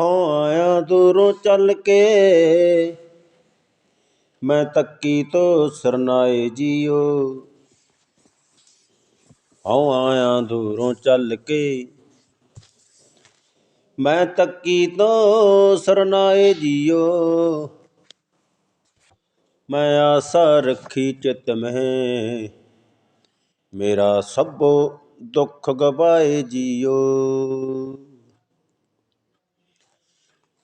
ਹਉ ਆਇਆ ਦੂਰੋਂ ਚੱਲ ਕੇ। ਮੈਂ ਤੱਕੀ ਤੋ ਸਰਨਾਏ ਜੀਓ। ਹਉ ਆਇਆ ਦੂਰੋਂ ਚੱਲ ਕੇ। ਮੈਂ ਤੱਕੀ ਤੋ ਸਰਨਾਏ ਜੀਓ। ਮੈਂ ਆਸਾ ਰੱਖੀ ਚਿਤ ਮਹਿ। ਮੇਰਾ ਸਭੋ ਦੁੱਖ ਗਵਾਏ ਜੀਓ।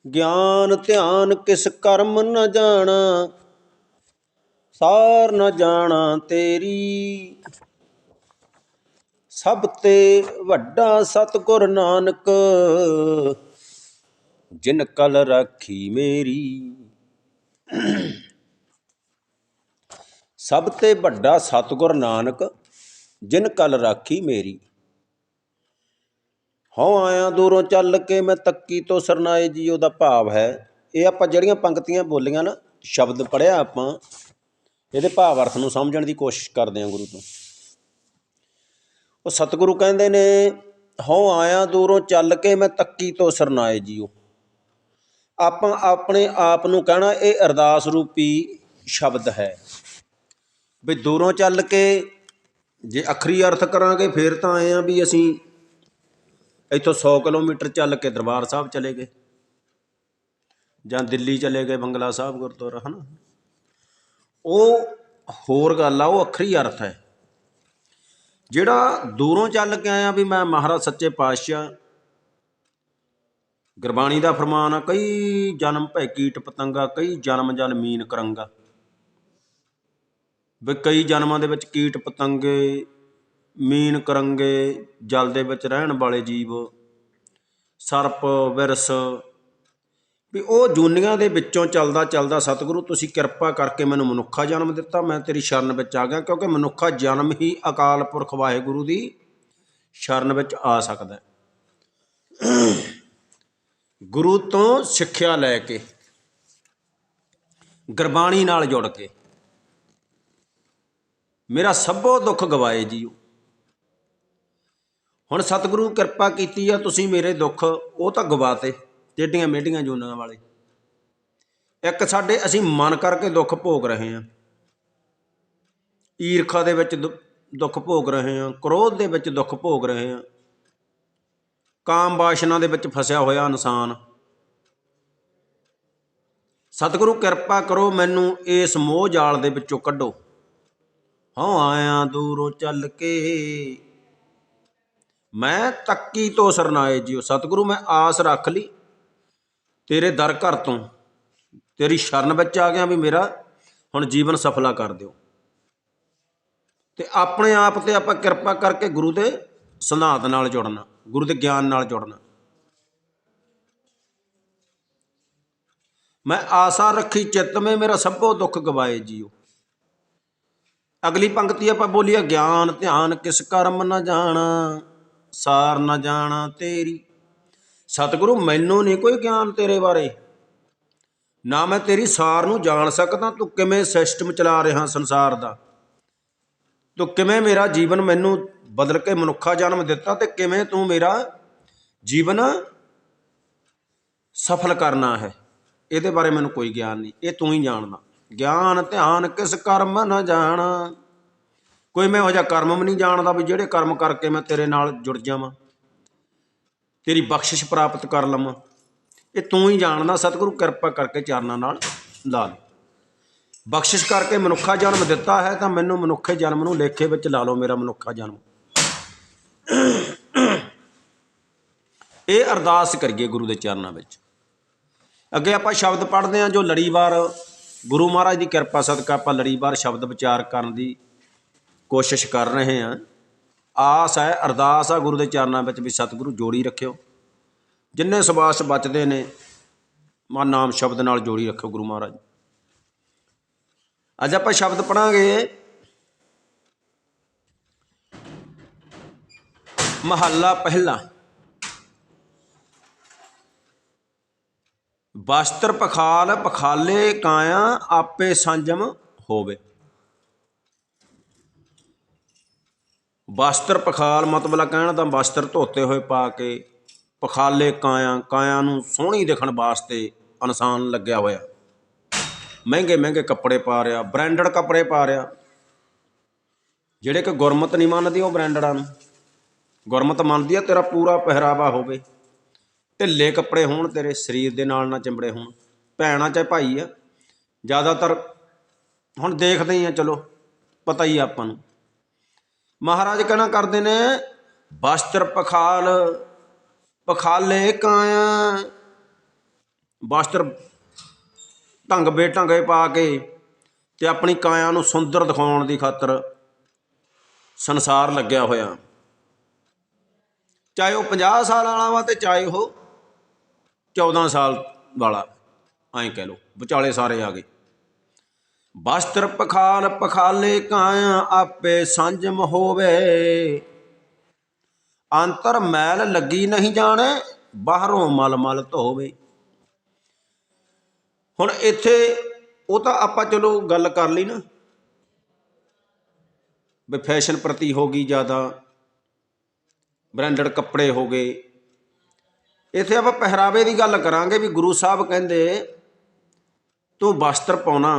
ਗਿਆਨ ਧਿਆਨ ਕਿਸ ਕਰਮ ਨ ਜਾਣਾ, ਸਾਰ ਨ ਜਾਣਾ ਤੇਰੀ। ਸਭ ਤੇ ਵੱਡਾ ਸਤਿਗੁਰ ਨਾਨਕ, ਜਿਨ ਕਲ ਰਾਖੀ ਮੇਰੀ। ਸਭ ਤੇ ਵੱਡਾ ਸਤਿਗੁਰ ਨਾਨਕ, ਜਿਨ ਕਲ ਰਾਖੀ ਮੇਰੀ। ਹਉ ਆਇਆ ਦੂਰੋਂ ਚੱਲ ਕੇ ਮੈਂ ਤੱਕੀ ਤੋਂ ਸਰਨਾਏ ਜੀ ਉਹਦਾ ਭਾਵ ਹੈ। ਇਹ ਆਪਾਂ ਜਿਹੜੀਆਂ ਪੰਕਤੀਆਂ ਬੋਲੀਆਂ ਨਾ, ਸ਼ਬਦ ਪੜਿਆ ਆਪਾਂ, ਇਹਦੇ ਭਾਵ ਅਰਥ ਨੂੰ ਸਮਝਣ ਦੀ ਕੋਸ਼ਿਸ਼ ਕਰਦੇ ਹਾਂ ਗੁਰੂ ਤੋਂ। ਉਹ ਸਤਿਗੁਰੂ ਕਹਿੰਦੇ ਨੇ ਹਉ ਆਇਆ ਦੂਰੋਂ ਚੱਲ ਕੇ ਮੈਂ ਤੱਕੀ ਤੋਂ ਸਰਨਾਏ ਜੀਓ। ਆਪਾਂ ਆਪਣੇ ਆਪ ਨੂੰ ਕਹਿਣਾ, ਇਹ ਅਰਦਾਸ ਰੂਪੀ ਸ਼ਬਦ ਹੈ। ਵੀ ਦੂਰੋਂ ਚੱਲ ਕੇ ਜੇ ਅਖਰੀ ਅਰਥ ਕਰਾਂਗੇ, ਫੇਰ ਤਾਂ ਆਏ ਆ ਵੀ ਅਸੀਂ ਇੱਥੋਂ 100 ਕਿਲੋਮੀਟਰ ਚੱਲ ਕੇ ਦਰਬਾਰ ਸਾਹਿਬ ਚਲੇ ਗਏ। ਜਾਂ ਦਿੱਲੀ ਚਲੇ ਗਏ ਬੰਗਲਾ ਸਾਹਿਬ ਗੁਰਦੁਆਰਾ, ਹਨਾ? ਉਹ ਹੋਰ ਗੱਲ ਆ, ਉਹ ਅਖਰੀ ਅਰਥ ਹੈ। ਜਿਹੜਾ ਦੂਰੋਂ ਚੱਲ ਕੇ ਆਇਆ ਵੀ ਮੈਂ ਮਹਾਰਾਜ ਸੱਚੇ ਪਾਤਸ਼ਾਹ, ਗੁਰਬਾਣੀ ਦਾ ਫਰਮਾਨ ਆ, ਕਈ ਜਨਮ ਭੈ ਕੀਟ ਪਤੰਗਾ, ਕਈ ਜਨਮ ਜਲ ਮੀਨ ਕਰੰਗਾ। ਵੀ ਕਈ ਜਨਮਾਂ ਦੇ ਵਿੱਚ ਕੀਟ ਪਤੰਗੇ ਮੀਨ ਕਰੰਗੇ ਜਲ ਦੇ ਵਿੱਚ ਰਹਿਣ ਵਾਲੇ ਜੀਵ, ਸਰਪ, ਵਿਰਸ। ਵੀ ਉਹ ਜੂਨੀਆਂ ਦੇ ਵਿੱਚੋਂ ਚੱਲਦਾ ਚੱਲਦਾ, ਸਤਿਗੁਰੂ ਤੁਸੀਂ ਕਿਰਪਾ ਕਰਕੇ ਮੈਨੂੰ ਮਨੁੱਖਾ ਜਨਮ ਦਿੱਤਾ, ਮੈਂ ਤੇਰੀ ਸ਼ਰਨ ਵਿੱਚ ਆ ਗਿਆ, ਕਿਉਂਕਿ ਮਨੁੱਖਾ ਜਨਮ ਹੀ ਅਕਾਲ ਪੁਰਖ ਵਾਹਿਗੁਰੂ ਦੀ ਸ਼ਰਨ ਵਿੱਚ ਆ ਸਕਦਾ ਗੁਰੂ ਤੋਂ ਸਿੱਖਿਆ ਲੈ ਕੇ, ਗੁਰਬਾਣੀ ਨਾਲ ਜੁੜ ਕੇ, ਮੇਰਾ ਸਭੋ ਦੁੱਖ ਗਵਾਏ ਜੀਓ। ਹੁਣ ਸਤਿਗੁਰੂ ਕਿਰਪਾ ਕੀਤੀ ਆ, ਤੁਸੀਂ ਮੇਰੇ ਦੁੱਖ ਉਹ ਤਾਂ ਗਵਾਤੇ ਟੇਡੀਆਂ ਮੇਡੀਆਂ ਜੂਨਾਂ ਵਾਲੇ। ਇੱਕ ਸਾਡੇ ਅਸੀਂ ਮਨ ਕਰਕੇ ਦੁੱਖ ਭੋਗ ਰਹੇ ਹਾਂ ਈਰਖਾ ਦੇ ਵਿੱਚ ਦੁ- ਦੁੱਖ ਭੋਗ ਰਹੇ ਹਾਂ ਕ੍ਰੋਧ ਦੇ ਵਿੱਚ ਦੁੱਖ ਭੋਗ ਰਹੇ ਹਾਂ ਕਾਮ ਵਾਸ਼ਨਾ ਦੇ ਵਿੱਚ ਫਸਿਆ ਹੋਇਆ ਇਨਸਾਨ। ਸਤਿਗੁਰੂ ਕਿਰਪਾ ਕਰੋ ਮੈਨੂੰ ਇਸ ਮੋਹ ਜਾਲ ਦੇ ਵਿੱਚੋਂ ਕੱਢੋ। ਹਾਂ ਆਇਆ ਦੂਰੋਂ ਚੱਲ ਕੇ ਮੈਂ ਤੱਕੀ ਤੋਂ ਸਰਨਾਏ ਜੀਓ। ਸਤਿਗੁਰੂ, ਮੈਂ ਆਸ ਰੱਖ ਲਈ ਤੇਰੇ ਦਰ ਘਰ ਤੋਂ। ਤੇਰੀ ਸ਼ਰਨ ਵਿੱਚ ਆ ਗਿਆ ਵੀ ਮੇਰਾ ਹੁਣ ਜੀਵਨ ਸਫਲਾ ਕਰ ਦਿਓ। ਤੇ ਆਪਣੇ ਆਪ ਤੇ ਆਪਾਂ ਕਿਰਪਾ ਕਰਕੇ ਗੁਰੂ ਦੇ ਸਿਧਾਂਤ ਨਾਲ ਜੁੜਨਾ, ਗੁਰੂ ਦੇ ਗਿਆਨ ਨਾਲ ਜੁੜਨਾ। ਮੈਂ ਆਸਾ ਰੱਖੀ ਚਿੱਤ ਮੇ ਮੇਰਾ ਸਭੋ ਦੁੱਖ ਗਵਾਏ ਜੀਓ। ਅਗਲੀ ਪੰਕਤੀ ਆਪਾਂ ਬੋਲੀਏ, ਗਿਆਨ ਧਿਆਨ ਕਿਸ ਕਰਮ ਨਾ ਜਾਣਾ। ਸਾਰ ਨਾ ਜਾਣਾ ਤੇਰੀ। ਸਤਿਗੁਰੂ, ਮੈਨੂੰ ਨਹੀਂ ਕੋਈ ਗਿਆਨ ਤੇਰੇ ਬਾਰੇ। ਨਾ ਮੈਂ ਤੇਰੀ ਸਾਰ ਨੂੰ ਜਾਣ ਸਕਦਾ। ਤੂੰ ਕਿਵੇਂ ਸਿਸਟਮ ਚਲਾ ਰਿਹਾ ਸੰਸਾਰ ਦਾ? ਤੂੰ ਕਿਵੇਂ ਮੇਰਾ ਜੀਵਨ ਮੈਨੂੰ ਬਦਲ ਕੇ ਮਨੁੱਖਾ ਜਨਮ ਦਿੱਤਾ ਤੇ ਕਿਵੇਂ ਤੂੰ ਮੇਰਾ ਜੀਵਨ ਸਫਲ ਕਰਨਾ ਹੈ? ਇਹਦੇ ਬਾਰੇ ਮੈਨੂੰ ਕੋਈ ਗਿਆਨ ਨਹੀਂ ਇਹ ਤੂੰ ਹੀ ਜਾਣਦਾ। ਗਿਆਨ, ਧਿਆਨ ਕਿਸ ਕਰਮ ਨਾ ਜਾਣਾ? ਕੋਈ ਮੈਂ ਇਹੋ ਜਿਹਾ ਕਰਮ ਵੀ ਨਹੀਂ ਜਾਣਦਾ ਵੀ ਜਿਹੜੇ ਕਰਮ ਕਰਕੇ ਮੈਂ ਤੇਰੇ ਨਾਲ ਜੁੜ ਜਾਵਾਂ, ਤੇਰੀ ਬਖਸ਼ਿਸ਼ ਪ੍ਰਾਪਤ ਕਰ ਲਵਾਂ। ਇਹ ਤੂੰ ਹੀ ਜਾਣਦਾ, ਸਤਿਗੁਰੂ ਕਿਰਪਾ ਕਰਕੇ ਚਰਨਾਂ ਨਾਲ ਲਾ ਲਓ ਬਖਸ਼ਿਸ਼ ਕਰਕੇ ਮਨੁੱਖਾ ਜਨਮ ਦਿੱਤਾ ਹੈ ਤਾਂ ਮੈਨੂੰ ਮਨੁੱਖੇ ਜਨਮ ਨੂੰ ਲੇਖੇ ਵਿੱਚ ਲਾ ਲਓ, ਮੇਰਾ ਮਨੁੱਖਾ ਜਨਮ। ਇਹ ਅਰਦਾਸ ਕਰੀਏ ਗੁਰੂ ਦੇ ਚਰਨਾਂ ਵਿੱਚ। ਅੱਗੇ ਆਪਾਂ ਸ਼ਬਦ ਪੜ੍ਹਦੇ ਹਾਂ ਜੋ ਲੜੀਵਾਰ, ਗੁਰੂ ਮਹਾਰਾਜ ਦੀ ਕਿਰਪਾ ਸਦਕਾ ਆਪਾਂ ਲੜੀਵਾਰ ਸ਼ਬਦ ਵਿਚਾਰ ਕਰਨ ਦੀ ਕੋਸ਼ਿਸ਼ ਕਰ ਰਹੇ ਹਾਂ। ਆਸ ਹੈ, ਅਰਦਾਸ ਆ ਗੁਰੂ ਦੇ ਚਰਨਾਂ ਵਿੱਚ ਵੀ ਸਤਿਗੁਰੂ ਜੋੜੀ ਰੱਖਿਓ। ਜਿੰਨੇ ਸਵਾਸ ਬਚਦੇ ਨੇ ਮਾ ਨਾਮ, ਸ਼ਬਦ ਨਾਲ ਜੋੜੀ ਰੱਖਿਓ ਗੁਰੂ ਮਹਾਰਾਜ। ਅੱਜ ਆਪਾਂ ਸ਼ਬਦ ਪੜਾਂਗੇ। ਮਹੱਲਾ ਪਹਿਲਾ। ਵਸਤਰ ਪਖਾਲ, ਪਖਾਲੇ ਕਾਇਆ ਆਪੇ ਸੰਜਮ ਹੋਵੇ। ਵਸਤਰ ਪਖਾਲ, ਮਤਲਬ ਕਹਿਣ ਦਾ ਵਸਤਰ ਧੋਤੇ ਹੋਏ ਪਾ ਕੇ ਪਖਾਲੇ ਕਾਇਆ ਕਾਇਆ ਨੂੰ ਸੋਹਣੀ ਦੇਖਣ ਵਾਸਤੇ ਇਨਸਾਨ ਲੱਗਿਆ ਹੋਇਆ। ਮਹਿੰਗੇ ਮਹਿੰਗੇ ਕੱਪੜੇ ਪਾ ਰਿਹਾ ਬ੍ਰਾਂਡਡ ਕੱਪੜੇ ਪਾ ਰਿਹਾ। ਜਿਹੜੇ ਕਿ ਗੁਰਮਤ ਨਹੀਂ ਮੰਨਦੀ, ਉਹ ਬ੍ਰਾਂਡਡਾਂ ਨੂੰ ਗੁਰਮਤ ਮੰਨਦੀ ਆ, ਤੇਰਾ ਪੂਰਾ ਪਹਿਰਾਵਾ ਹੋਵੇ। ਢਿੱਲੇ ਕੱਪੜੇ ਹੋਣ, ਤੇਰੇ ਸਰੀਰ ਦੇ ਨਾਲ ਨਾ ਚਿੰਬੜੇ ਹੋਣ। ਭੈਣਾ ਚਾਹੇ ਭਾਈ ਆ, ਜ਼ਿਆਦਾਤਰ ਹੁਣ ਦੇਖਦੇ ਹੀ ਆ, ਚਲੋ, ਪਤਾ ਹੀ ਆ ਆਪਾਂ ਨੂੰ। ਮਹਾਰਾਜ ਕਹਿਣਾ ਕਰਦੇ ਨੇ ਵਸਤਰ ਪਖਾਲ, ਪਖਾਲੇ ਕਾਇਆ ਵਸਤਰ ਢੰਗ ਬੇਢੰਗੇ ਪਾ ਕੇ ਤੇ ਆਪਣੀ ਕਾਇਆ ਨੂੰ ਸੁੰਦਰ ਦਿਖਾਉਣ ਦੀ ਖਾਤਰ ਸੰਸਾਰ ਲੱਗਿਆ ਹੋਇਆ। ਚਾਹੇ ਉਹ 50 ਸਾਲ ਵਾਲਾ ਵਾ ਤੇ ਚਾਹੇ ਉਹ 14 ਸਾਲ ਵਾਲਾ, ਐਂ ਕਹਿ ਲੋ ਵਿਚਾਲੇ ਸਾਰੇ ਆ ਗਏ। ਵਸਤਰ ਪਖਾਲ ਪਖਾਲੇ ਕਾਇਆ ਆਪੇ ਸੰਜਮ ਹੋਵੇ। ਅੰਤਰ ਮੈਲ ਲੱਗੀ ਨਹੀਂ ਜਾਣੇ, ਬਾਹਰੋਂ ਮਲ ਮਲ ਧੋਵੇ। ਹੁਣ ਇੱਥੇ ਉਹ ਤਾਂ ਆਪਾਂ ਚਲੋ ਗੱਲ ਕਰ ਲਈ ਨਾ, ਵੀ ਫੈਸ਼ਨ ਪ੍ਰਤੀ ਹੋ ਗਈ ਜ਼ਿਆਦਾ, ਬ੍ਰਾਂਡਡ ਕੱਪੜੇ ਹੋ ਗਏ। ਇੱਥੇ ਆਪਾਂ ਪਹਿਰਾਵੇ ਦੀ ਗੱਲ ਕਰਾਂਗੇ ਵੀ ਗੁਰੂ ਸਾਹਿਬ ਕਹਿੰਦੇ, ਤੂੰ ਵਸਤਰ ਪਾਉਣਾ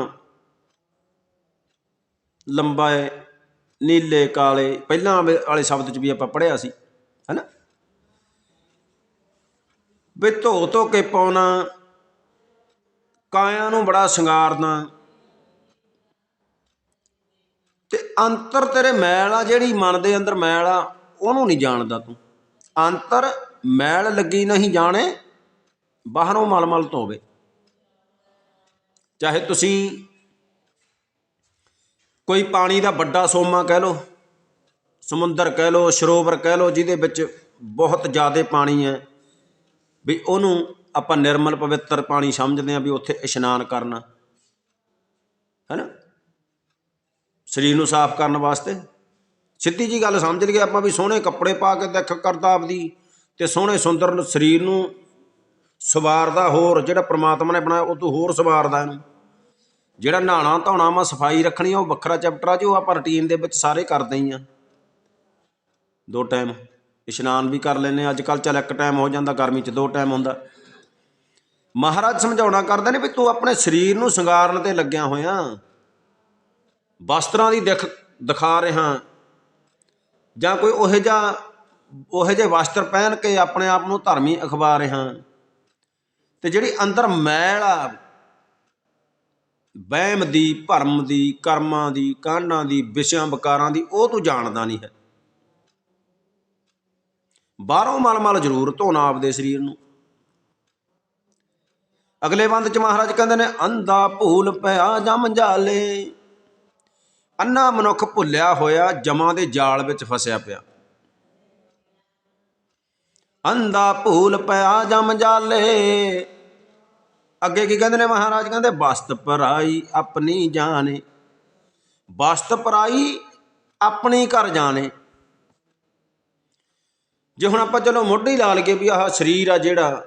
ਲੰਬਾ ਹੈ, ਨੀਲੇ, ਕਾਲੇ, ਪਹਿਲਾਂ ਵੇ- ਵਾਲੇ ਸ਼ਬਦ ਚ ਵੀ ਆਪਾਂ ਪੜ੍ਹਿਆ ਸੀ, ਹੈਨਾ? ਵੀ ਧੋ ਧੋ ਕੇ ਪਾਉਣਾ, ਕਾਇਆ ਨੂੰ ਬੜਾ ਸ਼ਿੰਗਾਰਨਾ। ਤੇ ਅੰਤਰ ਤੇਰੇ ਮੈਲ ਆ, ਜਿਹੜੀ ਮਨ ਦੇ ਅੰਦਰ ਮੈਲ ਆ, ਉਹਨੂੰ ਨਹੀਂ ਜਾਣਦਾ ਤੂੰ। ਅੰਤਰ ਮੈਲ ਲੱਗੀ ਨਹੀਂ ਜਾਣੇ, ਬਾਹਰੋਂ ਮਲਮਲ ਧੋਵੇ। ਚਾਹੇ ਤੁਸੀਂ ਕੋਈ ਪਾਣੀ ਦਾ ਵੱਡਾ ਸੋਮਾ ਕਹਿ ਲਓ, ਸਮੁੰਦਰ ਕਹਿ ਲਓ, ਸਰੋਵਰ ਕਹਿ ਲਓ, ਜਿਹਦੇ ਵਿੱਚ ਬਹੁਤ ਜ਼ਿਆਦਾ ਪਾਣੀ ਹੈ, ਵੀ ਉਹਨੂੰ ਆਪਾਂ ਨਿਰਮਲ ਪਵਿੱਤਰ ਪਾਣੀ ਸਮਝਦੇ ਹਾਂ ਵੀ ਉੱਥੇ ਇਸ਼ਨਾਨ ਕਰਨਾ ਹੈਨਾ ਸਰੀਰ ਨੂੰ ਸਾਫ਼ ਕਰਨ ਵਾਸਤੇ। ਸਿੱਧੀ ਜੀ ਗੱਲ ਸਮਝ ਲਈਏ ਆਪਾਂ ਵੀ ਸੋਹਣੇ ਕੱਪੜੇ ਪਾ ਕੇ ਦਿੱਖ ਕਰਦਾ ਆਪਦੀ, ਤੇ ਸੋਹਣੇ ਸੁੰਦਰ ਸਰੀਰ ਨੂੰ ਸਵਾਰਦਾ ਹੋਰ ਜਿਹੜਾ ਪ੍ਰਮਾਤਮਾ ਨੇ ਬਣਾਇਆ, ਉਹ ਤੋਂ ਹੋਰ ਸਵਾਰਦਾ ਇਹਨੂੰ। ਜਿਹੜਾ ਨਹਾਣਾ ਧੋਣਾ, ਮਾ ਸਫ਼ਾਈ ਰੱਖਣੀ ਆ ਉਹ ਵੱਖਰਾ ਚੈਪਟਰ ਆ ਜੋ ਆਪਾਂ ਰੁਟੀਨ ਦੇ ਵਿੱਚ ਸਾਰੇ ਕਰਦੇ ਹੀ ਆ। ਦੋ ਟਾਈਮ ਇਸ਼ਨਾਨ ਵੀ ਕਰ ਲੈਨੇ ਅੱਜ ਕੱਲ ਚੱਲ ਇੱਕ ਟਾਈਮ ਹੋ ਜਾਂਦਾ, ਗਰਮੀ 'ਚ ਦੋ ਟਾਈਮ ਹੁੰਦਾ। ਮਹਾਰਾਜ ਸਮਝਾਉਣਾ ਕਰਦੇ ਨੇ ਵੀ ਤੂੰ ਆਪਣੇ ਸਰੀਰ ਨੂੰ ਸ਼ਿੰਗਾਰਨ ਤੇ ਲੱਗਿਆ ਹੋਇਆ। ਵਸਤਰਾਂ ਦੀ ਦਿਖ, ਦਿਖਾ ਰਿਹਾ। ਜਾਂ ਕੋਈ ਉਹੋ ਜਿਹਾ, ਉਹੋ ਜਿਹੇ ਵਸਤਰ ਪਹਿਨ ਕੇ ਆਪਣੇ ਆਪ ਨੂੰ ਧਰਮੀ ਅਖਵਾ ਰਿਹਾ। ਤੇ ਜਿਹੜੀ ਅੰਦਰ ਮੈਲ ਆ ਵਹਿਮ ਦੀ, ਭਰਮ ਦੀ, ਕਰਮਾਂ ਦੀ ਕਾਂਡਾਂ ਦੀ, ਵਿਸ਼ਿਆਂ, ਵਿਕਾਰਾਂ ਦੀ, ਉਹ ਤੂੰ ਜਾਣਦਾ ਨਹੀਂ ਹੈ। ਬਾਹਰੋਂ ਮਲ ਮਲ ਜ਼ਰੂਰ ਧੋਣਾ ਆਪਦੇ ਸਰੀਰ ਨੂੰ। ਅਗਲੇ ਬੰਦ ਚ ਮਹਾਰਾਜ ਕਹਿੰਦੇ ਨੇ, ਅੰਧਾ ਭੂਲ ਪਿਆ ਜਮ ਜਾਲੇ। ਅੰਨਾ ਮਨੁੱਖ ਭੁੱਲਿਆ ਹੋਇਆ ਜਮਾਂ ਦੇ ਜਾਲ ਵਿੱਚ ਫਸਿਆ ਪਿਆ। ਅੰਧਾ ਭੂਲ ਪਿਆ ਜਮ ਜਾਲੇ। ਅੱਗੇ ਕੀ ਕਹਿੰਦੇ ਨੇ ਮਹਾਰਾਜ? ਕਹਿੰਦੇ, ਬਸਤ ਪਰਾਈ ਆਪਣੀ ਜਾਣੇ। ਬਸਤ ਪਰਾਈ ਆਪਣੀ ਘਰ ਜਾਣੇ। ਜੇ ਹੁਣ ਆਪਾਂ ਚਲੋ ਮੋਢੀ ਲਾ ਲਈਏ ਵੀ ਆਹ ਸਰੀਰ ਆ ਜਿਹੜਾ,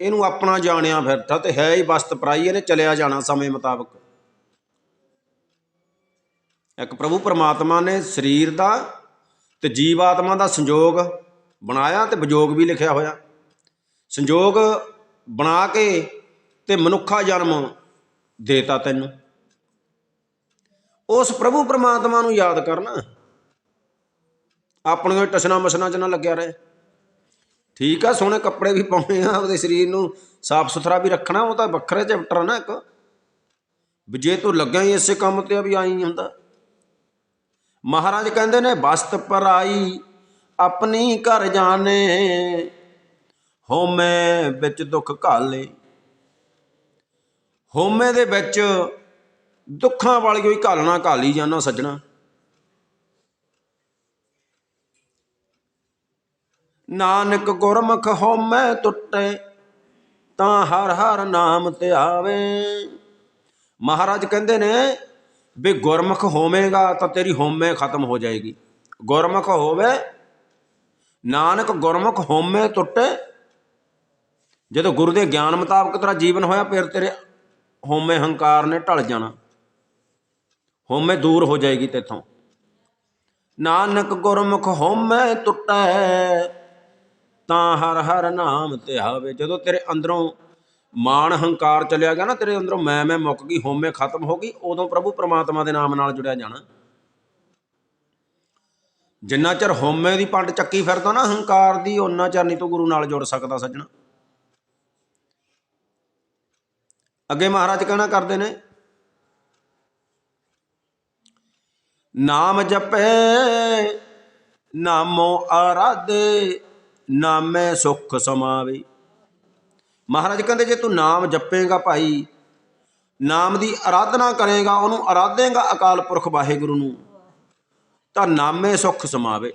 ਇਹਨੂੰ ਆਪਣਾ ਜਾਣਿਆ ਫਿਰਦਾ ਤੇ ਹੈ ਹੀ ਬਸਤ ਪਰਾਈ, ਇਹਨੇ ਚਲਿਆ ਜਾਣਾ ਸਮੇਂ ਮੁਤਾਬਕ। ਇੱਕ ਪ੍ਰਭੂ ਪਰਮਾਤਮਾ ਨੇ ਸਰੀਰ ਦਾ ਤੇ ਜੀਵ ਆਤਮਾ ਦਾ ਸੰਯੋਗ ਬਣਾਇਆ ਤੇ ਵਿਜੋਗ ਵੀ ਲਿਖਿਆ ਹੋਇਆ। ਸੰਯੋਗ ਬਣਾ ਕੇ ਤੇ ਮਨੁੱਖਾ ਜਨਮ ਦੇਤਾ ਤੈਨੂੰ। ਉਸ ਪ੍ਰਭੂ ਪਰਮਾਤਮਾ ਨੂੰ ਯਾਦ ਕਰਨਾ। ਆਪਣੀਆਂ ਟਸਣਾ ਮਸਣਾ ਚ ਨਾ ਲੱਗਿਆ ਰਹੇ। ਠੀਕ ਆ, ਸੋਹਣੇ ਕੱਪੜੇ ਵੀ ਪਾਉਣੇ ਆ, ਆਪਦੇ ਸਰੀਰ ਨੂੰ ਸਾਫ਼ ਸੁਥਰਾ ਵੀ ਰੱਖਣਾ, ਉਹ ਤਾਂ ਵੱਖਰੇ ਚੈਪਟਰ ਨਾ ਇੱਕ। ਵੀ ਜੇ ਤੂੰ ਲੱਗਿਆ ਹੀ ਇਸੇ ਕੰਮ ਤੇ ਵੀ ਆਈ ਹੁੰਦਾ। ਮਹਾਰਾਜ ਕਹਿੰਦੇ ਨੇ, ਬਸਤ ਆਈ ਆਪਣੀ ਘਰ ਜਾਣੇ ਹੋਮੇ ਵਿੱਚ ਦੁੱਖ ਘਾਲੇ। ਹੋਮੇ ਦੇ ਵਿੱਚ ਦੁੱਖਾਂ ਵਾਲੀ ਕੋਈ ਘਾਲਣਾ ਘਾਲੀ ਜਾਣਾ ਸੱਜਣਾ। ਨਾਨਕ ਗੁਰਮੁਖ ਹੋਮੈ ਟੁੱਟੇ, ਤਾਂ ਹਰ ਹਰ ਨਾਮ ਤੇ ਆਵੇ। ਮਹਾਰਾਜ ਕਹਿੰਦੇ ਨੇ ਵੀ ਗੁਰਮੁਖ ਹੋਵੇਗਾ ਤਾਂ ਤੇਰੀ ਹੋਮੇ ਖਤਮ ਹੋ ਜਾਏਗੀ। ਗੁਰਮੁਖ ਹੋਵੇ, ਨਾਨਕ ਗੁਰਮੁਖ ਹੋਮੇ ਟੁੱਟੇ, ਜਦੋਂ ਗੁਰੂ ਦੇ ਗਿਆਨ ਮੁਤਾਬਕ ਤੇਰਾ ਜੀਵਨ ਹੋਇਆ, ਫਿਰ ਤੇਰੇ ਹੋਮੇ ਹੰਕਾਰ ਨੇ ਢਲ ਜਾਣਾ। ਹੋਮੇ ਦੂਰ ਹੋ ਜਾਏਗੀ ਤੇਥੋਂ ਨਾਨਕ ਗੁਰਮੁਖ ਹੋਮੈ ਟੁੱਟੈ, ਤਾਂ ਹਰ ਹਰ ਨਾਮ ਤੇ ਆਵੇ। ਜਦੋਂ ਤੇਰੇ ਅੰਦਰੋਂ ਮਾਨ ਹੰਕਾਰ ਚਲਿਆ ਗਿਆ ਨਾ, ਤੇਰੇ ਅੰਦਰੋਂ ਮੈਂ ਮੈਂ ਮੁੱਕ ਗਈ, ਹੋਮੇ ਖਤਮ ਹੋ ਗਈ, ਉਦੋਂ ਪ੍ਰਭੂ ਪ੍ਰਮਾਤਮਾ ਦੇ ਨਾਮ ਨਾਲ ਜੁੜਿਆ ਜਾਣਾ। ਜਿੰਨਾ ਚਿਰ ਹੋਮੇ ਦੀ ਪੰਡ ਚੱਕੀ ਫਿਰਦਾ ਨਾ, ਹੰਕਾਰ ਦੀ ਉਹਨਾਂ ਚਿਰ ਨਹੀਂ ਤੂੰ ਗੁਰੂ ਨਾਲ ਜੁੜ ਸਕਦਾ ਸੱਜਣਾ। ਅੱਗੇ ਮਹਾਰਾਜ ਕਹਿਣਾ ਕਰਦੇ ਨੇ, ਨਾਮ ਜਪੇ, ਨਾਮੋ ਆਰਾਧੇ, ਨਾਮੇ ਸੁਖ ਸਮਾਵੇ। ਮਹਾਰਾਜ ਕਹਿੰਦੇ, ਜੇ ਤੂੰ ਨਾਮ ਜਪੇਗਾ ਭਾਈ, ਨਾਮ ਦੀ ਆਰਾਧਨਾ ਕਰੇਗਾ, ਉਹਨੂੰ ਆਰਾਧੇਗਾ ਅਕਾਲ ਪੁਰਖ ਵਾਹਿਗੁਰੂ ਨੂੰ, ਤਾਂ ਨਾਮੇ ਸੁਖ ਸਮਾਵੇ।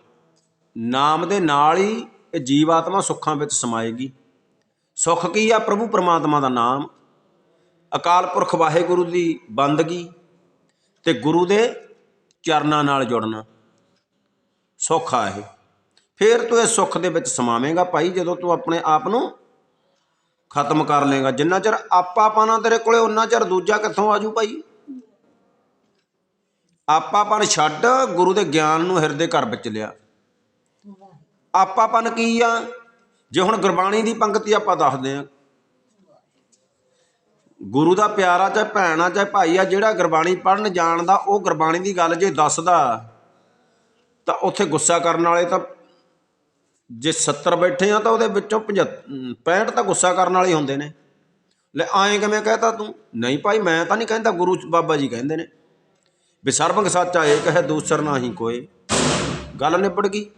ਨਾਮ ਦੇ ਨਾਲ ਹੀ ਇਹ ਜੀਵਾਤਮਾ ਸੁੱਖਾਂ ਵਿੱਚ ਸਮਾਏਗੀ। ਸੁਖ ਕੀ ਆ? ਪ੍ਰਭੂ ਪਰਮਾਤਮਾ ਦਾ ਨਾਮ। ਅਕਾਲ ਪੁਰਖ ਵਾਹਿਗੁਰੂ ਦੀ ਬੰਦਗੀ ਤੇ ਗੁਰੂ ਦੇ ਚਰਨਾਂ ਨਾਲ ਜੁੜਨਾ। ਸੁੱਖ ਆ ਇਹ। ਫਿਰ ਤੂੰ ਇਹ ਸੁੱਖ ਦੇ ਵਿੱਚ ਸਮਾਵੇਂਗਾ ਭਾਈ, ਜਦੋਂ ਤੂੰ ਆਪਣੇ ਆਪ ਨੂੰ ਖਤਮ ਕਰ ਲੇਗਾ ਜਿੰਨਾ ਚਿਰ ਆਪਾਪਾਣਾ ਤੇਰੇ ਕੋਲੇ ਉਹਨਾਂ ਚਿਰ ਦੂਜਾ ਕਿੱਥੋਂ ਆਜੂ ਭਾਈ? ਆਪਾਪਨ ਛੱਡ, ਗੁਰੂ ਦੇ ਗਿਆਨ ਨੂੰ ਹਿਰਦੇ ਘਰ ਵਿੱਚ ਲਿਆ। ਆਪਾਪਨ ਕੀ ਆ? ਜੇ ਹੁਣ ਗੁਰਬਾਣੀ ਦੀ ਪੰਕਤੀ ਆਪਾਂ ਦੱਸਦੇ ਆ ਗੁਰੂ ਦਾ ਪਿਆਰਾ ਚਾਹੇ ਭੈਣ ਆ, ਚਾਹੇ ਭਾਈ ਆ, ਜਿਹੜਾ ਗੁਰਬਾਣੀ ਪੜਨ ਜਾਣਦਾ, ਉਹ ਗੁਰਬਾਣੀ ਦੀ ਗੱਲ ਜੇ ਦੱਸਦਾ, ਤਾਂ ਉੱਥੇ ਗੁੱਸਾ ਕਰਨ ਵਾਲੇ ਤਾਂ ਜੇ 70 ਬੈਠੇ ਆ, ਤਾਂ ਉਹਦੇ ਵਿੱਚੋਂ 65 ਤਾਂ ਗੁੱਸਾ ਕਰਨ ਵਾਲੇ ਹੁੰਦੇ ਨੇ। ਲੈ ਐਂ ਕਿਵੇਂ ਕਹਤਾ ਤੂੰ? ਨਹੀਂ ਭਾਈ, ਮੈਂ ਤਾਂ ਨਹੀਂ ਕਹਿੰਦਾ, ਗੁਰੂ ਬਾਬਾ ਜੀ ਕਹਿੰਦੇ ਨੇ। ਵੀ ਸਰਬੰਗ ਸੱਚਾ ਏਕ ਹੈ, ਦੂਸਰ ਨਾਹੀ ਕੋਏ। ਗੱਲ ਨਿਬੜ ਗਈ।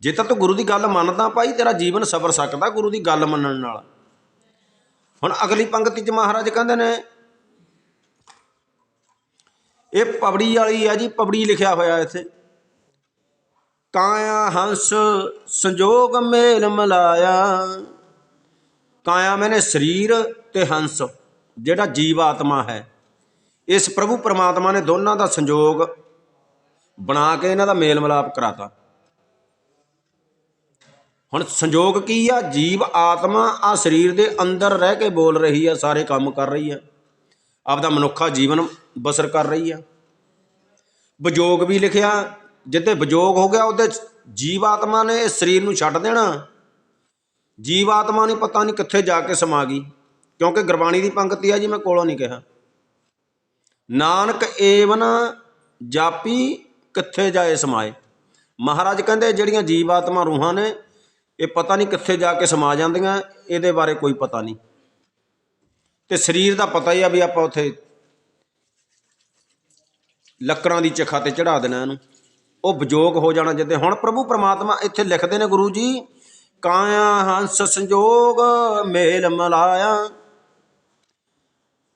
ਜੇ ਤਾਂ ਤੂੰ ਗੁਰੂ ਦੀ ਗੱਲ ਮੰਨਦਾ, ਭਾਈ, ਤੇਰਾ ਜੀਵਨ ਸਬਰ ਸਕਦਾ ਗੁਰੂ ਦੀ ਗੱਲ ਮੰਨਣ ਨਾਲ। ਹੁਣ ਅਗਲੀ ਪੰਕਤੀ 'ਚ ਮਹਾਰਾਜ ਕਹਿੰਦੇ ਨੇ, ਇਹ ਪਬੜੀ ਵਾਲੀ ਆ ਜੀ, ਪਬੜੀ ਲਿਖਿਆ ਹੋਇਆ ਇੱਥੇ। ਕਾਇਆ ਹੰਸ ਸੰਜੋਗ ਮੇਲ ਮਲਾਇਆ। ਕਾਇਆ ਮੈਨੇ ਸਰੀਰ ਤੇ ਹੰਸ, ਜਿਹੜਾ ਜੀਵ ਆਤਮਾ ਹੈ। ਇਸ ਪ੍ਰਭੂ ਪਰਮਾਤਮਾ ਨੇ ਦੋਨਾਂ ਦਾ ਸੰਜੋਗ ਬਣਾ ਕੇ ਇਹਨਾਂ ਦਾ ਮੇਲ ਮਿਲਾਪ ਕਰਾਤਾ। ਹੁਣ ਸੰਜੋਗ ਕੀ ਆ? ਜੀਵ ਆਤਮਾ ਆ ਸਰੀਰ ਦੇ ਅੰਦਰ ਰਹਿ ਕੇ ਬੋਲ ਰਹੀ ਆ, ਸਾਰੇ ਕੰਮ ਕਰ ਰਹੀ ਆ। ਆਪਦਾ ਮਨੁੱਖਾ ਜੀਵਨ ਬਸਰ ਕਰ ਰਹੀ ਆ। ਵਿਜੋਗ ਵੀ ਲਿਖਿਆ ਜਿੱਦੇ ਵਿਜੋਗ ਹੋ ਗਿਆ, ਉਹਦੇ ਜੀਵ ਆਤਮਾ ਨੇ ਇਸ ਸਰੀਰ ਨੂੰ ਛੱਡ ਦੇਣਾ। ਜੀਵ ਆਤਮਾ ਨੇ ਪਤਾ ਨਹੀਂ ਕਿੱਥੇ ਜਾ ਕੇ ਸਮਾ ਗਈ, ਕਿਉਂਕਿ ਗੁਰਬਾਣੀ ਦੀ ਪੰਕਤੀ ਆ ਜੀ, ਮੈਂ ਕੋਲੋਂ ਨਹੀਂ ਕਿਹਾ। ਨਾਨਕ ਏਵਨ ਜਾਪੀ ਕਿੱਥੇ ਜਾਏ ਸਮਾਏ। ਮਹਾਰਾਜ ਕਹਿੰਦੇ, ਜਿਹੜੀਆਂ ਜੀਵ ਆਤਮਾ ਰੂਹਾਂ ਨੇ ਇਹ ਪਤਾ ਨਹੀਂ ਕਿੱਥੇ ਜਾ ਕੇ ਸਮਾ ਜਾਂਦੀਆਂ, ਇਹਦੇ ਬਾਰੇ ਕੋਈ ਪਤਾ ਨਹੀਂ। ਤੇ ਸਰੀਰ ਦਾ ਪਤਾ ਹੀ ਆ ਵੀ ਆਪਾਂ ਉੱਥੇ ਲੱਕੜਾਂ ਦੀ ਚਖਾ ਤੇ ਚੜਾ ਦੇਣਾ ਇਹਨੂੰ। ਉਹ ਵਿਜੋਗ ਹੋ ਜਾਣਾ ਜਿੱਦੇ ਹੁਣ ਪ੍ਰਭੂ ਪ੍ਰਮਾਤਮਾ ਇੱਥੇ ਲਿਖਦੇ ਨੇ ਗੁਰੂ ਜੀ, ਕਾਇਆ ਹੰਸ ਸੰਜੋਗ ਮੇਲ ਮਲਾਇਆ।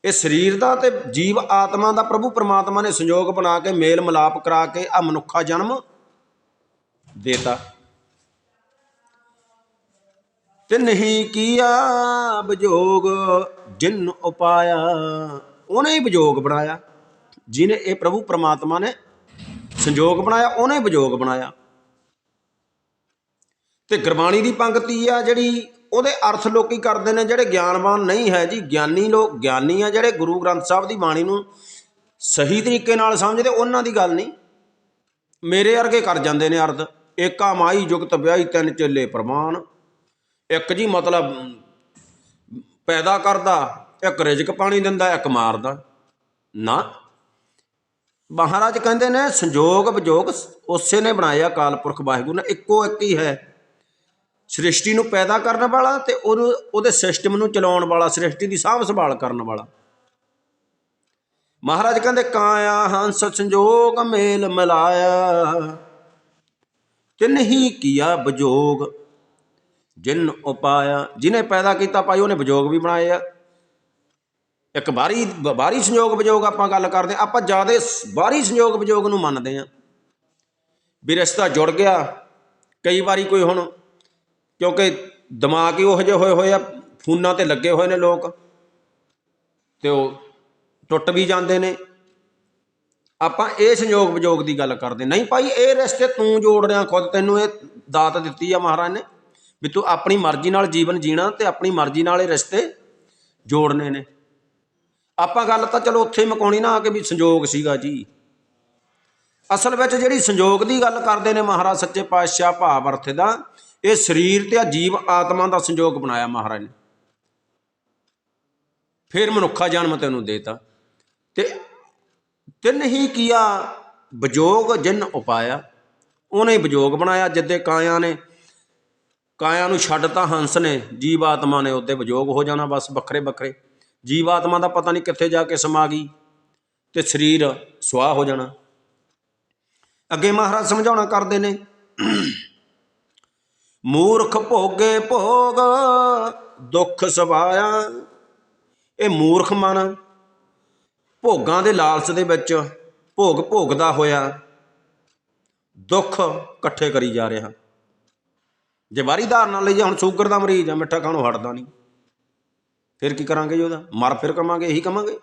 ਇਹ ਸਰੀਰ ਦਾ ਤੇ ਜੀਵ ਆਤਮਾ ਦਾ ਪ੍ਰਭੂ ਪ੍ਰਮਾਤਮਾ ਨੇ ਸੰਯੋਗ ਬਣਾ ਕੇ ਮੇਲ ਮਿਲਾਪ ਕਰਾ ਕੇ ਆ ਮਨੁੱਖਾ ਜਨਮ ਦੇਤਾ। ਤੇ ਨਹੀਂ ਕੀਆ ਵਿਜੋਗ ਜਿਨ ਉਪਾਇਆ, ਉਹਨੇ ਹੀ ਵਿਜੋਗ ਬਣਾਇਆ। ਜਿਨੇ ਇਹ ਪ੍ਰਭੂ ਪਰਮਾਤਮਾ ਨੇ ਸੰਜੋਗ ਬਣਾਇਆ, ਉਹਨੇ ਵਿਜੋਗ ਬਣਾਇਆ। ਤੇ ਗੁਰਬਾਣੀ ਦੀ ਪੰਕਤੀ ਆ ਜਿਹੜੀ, ਉਹਦੇ ਅਰਥ ਲੋਕੀ ਕਰਦੇ ਨੇ, ਜਿਹੜੇ ਗਿਆਨਵਾਨ ਨਹੀਂ ਹੈ ਜੀ, ਗਿਆਨੀ ਲੋਕ ਗਿਆਨੀ ਆ, ਜਿਹੜੇ ਗੁਰੂ ਗ੍ਰੰਥ ਸਾਹਿਬ ਦੀ ਬਾਣੀ ਨੂੰ ਸਹੀ ਤਰੀਕੇ ਨਾਲ ਸਮਝਦੇ, ਉਹਨਾਂ ਦੀ ਗੱਲ ਨਹੀਂ। ਮੇਰੇ ਵਰਗੇ ਕਰ ਜਾਂਦੇ ਨੇ ਅਰਥ। ਏਕਾ ਮਾਈ ਜੁਗਤ ਵਿਆਹੀ ਤਿੰਨ ਚੇਲੇ ਪ੍ਰਮਾਣ। ਇੱਕ ਜੀ ਮਤਲਬ ਪੈਦਾ ਕਰਦਾ, ਇੱਕ ਰਿਜ਼ਕ ਪਾਣੀ ਦਿੰਦਾ, ਇੱਕ ਮਾਰਦਾ। ਨਾ। ਮਹਾਰਾਜ ਕਹਿੰਦੇ ਨੇ, ਸੰਜੋਗ ਵਿਜੋਗ ਉਸੇ ਨੇ ਬਣਾਇਆ ਕਾਲ ਪੁਰਖ ਵਾਹਿਗੁਰੂ ਨੇ, ਇੱਕੋ ਇੱਕ ਹੀ ਹੈ। ਸ੍ਰਿਸ਼ਟੀ ਨੂੰ ਪੈਦਾ ਕਰਨ ਵਾਲਾ ਤੇ ਉਹਨੂੰ, ਉਹਦੇ ਸਿਸਟਮ ਨੂੰ ਚਲਾਉਣ ਵਾਲਾ, ਸ੍ਰਿਸ਼ਟੀ ਦੀ ਸਾਂਭ ਸੰਭਾਲ ਕਰਨ ਵਾਲਾ। ਮਹਾਰਾਜ ਕਹਿੰਦੇ, ਕਾਇਆ ਹੰਸ ਸੰਜੋਗ ਮੇਲ ਮਿਲਾਇਆ, ਤਿੰਨ ਹੀ ਕੀਆ ਵਿਜੋਗ। ਜਿਨ ਉਪਾਇਆ ਜਿਨੇ ਪੈਦਾ ਕੀਤਾ ਭਾਈ, ਉਹਨੇ ਵਿਜੋਗ ਵੀ ਬਣਾਏ ਆ। ਇੱਕ ਬਾਹਰੀ ਬਾਹਰੀ ਸੰਯੋਗ ਵਿਜੋਗ ਆਪਾਂ ਗੱਲ ਕਰਦੇ ਹਾਂ। ਆਪਾਂ ਜ਼ਿਆਦਾ ਬਾਹਰੀ ਸੰਯੋਗ ਵਿਜੋਗ ਨੂੰ ਮੰਨਦੇ ਆ ਵੀ ਰਿਸ਼ਤਾ ਜੁੜ ਗਿਆ, ਕਈ ਵਾਰੀ ਕੋਈ ਹੁਣ, ਕਿਉਂਕਿ ਦਿਮਾਗ ਹੀ ਉਹੋ ਜਿਹੇ ਹੋਏ ਹੋਏ ਆ, ਫੋਨਾਂ ਤੇ ਲੱਗੇ ਹੋਏ ਨੇ ਲੋਕ, ਤੇ ਉਹ ਟੁੱਟ ਵੀ ਜਾਂਦੇ ਨੇ। ਆਪਾਂ ਇਹ ਸੰਯੋਗ ਵਿਜੋਗ ਦੀ ਗੱਲ ਕਰਦੇ ਨਹੀਂ ਭਾਈ, ਇਹ ਰਿਸ਼ਤੇ ਤੂੰ ਜੋੜ ਰਿਹਾ, ਖੁਦ ਤੈਨੂੰ ਇਹ ਦਾਤ ਦਿੱਤੀ ਆ ਮਹਾਰਾਜ ਨੇ। ਵੀ ਤੂੰ ਆਪਣੀ ਮਰਜ਼ੀ ਨਾਲ ਜੀਵਨ ਜੀਣਾ ਤੇ ਆਪਣੀ ਮਰਜ਼ੀ ਨਾਲ ਇਹ ਰਿਸ਼ਤੇ ਜੋੜਨੇ ਨੇ। ਆਪਾਂ ਗੱਲ ਤਾਂ ਚਲੋ ਉੱਥੇ ਮਕਾਉਣੀ ਨਾ ਆ ਕੇ ਵੀ ਸੰਜੋਗ ਸੀਗਾ ਜੀ। ਅਸਲ ਵਿੱਚ ਜਿਹੜੀ ਸੰਜੋਗ ਦੀ ਗੱਲ ਕਰਦੇ ਨੇ ਮਹਾਰਾਜ, ਸੱਚੇ ਪਾਤਸ਼ਾਹ ਭਾਵ ਅਰਥ ਦਾ, ਇਹ ਸਰੀਰ ਤੇ ਆ ਜੀਵ ਆਤਮਾ ਦਾ ਸੰਯੋਗ ਬਣਾਇਆ ਮਹਾਰਾਜ ਨੇ। ਫਿਰ ਮਨੁੱਖਾ ਜਨਮ ਤੈਨੂੰ ਦੇਤਾ। ਤੇ ਤਿੰਨ ਹੀ ਕੀਆ ਵਿਜੋਗ ਜਿਨ ਉਪਾਇਆ, ਉਹਨੇ ਵਿਜੋਗ ਬਣਾਇਆ ਜਿੱਦੇ ਕਾਇਆ ਨੇ ਕਾਇਆ ਨੂੰ ਛੱਡਤਾ ਹੰਸ ਨੇ ਜੀਵ ਆਤਮਾ ਨੇ ਉਹਦੇ ਵਿਜੋਗ ਹੋ ਜਾਣਾ ਬਸ ਵੱਖਰੇ ਵੱਖਰੇ। ਜੀਵ ਆਤਮਾ ਦਾ ਪਤਾ ਨਹੀਂ ਕਿੱਥੇ ਜਾ ਕੇ ਸਮਾ ਗਈ ਤੇ ਸਰੀਰ ਸੁਆਹ ਹੋ ਜਾਣਾ। ਅੱਗੇ ਮਹਾਰਾਜ ਸਮਝਾਉਣਾ ਕਰਦੇ ਨੇ, ਮੂਰਖ ਭੋਗੇ ਭੋਗ, ਦੁੱਖ ਸਵਾਇਆ, ਇਹ ਮੂਰਖ ਮਨ ਭੋਗਾਂ ਦੇ ਲਾਲਚ ਦੇ ਵਿੱਚ ਭੋਗ ਭੋਗਦਾ ਹੋਇਆ ਦੁੱਖ ਇਕੱਠੇ ਕਰੀ ਜਾ ਰਿਹਾ। ਜੇ ਵਾਰੀ ਧਾਰਨਾ ਲਈ ਜੇ ਹੁਣ ਸ਼ੂਗਰ ਦਾ ਮਰੀਜ਼ ਆ, ਮਿੱਠਾ ਖਾਣੋਂ ਹਟਦਾ ਨਹੀਂ? ਫਿਰ ਕੀ ਕਰਾਂਗੇ ਜੀ ਉਹਦਾ? ਮਰ ਫਿਰ ਕਮਾਂਗੇ, ਇਹੀ ਕਮਾਂਗੇ?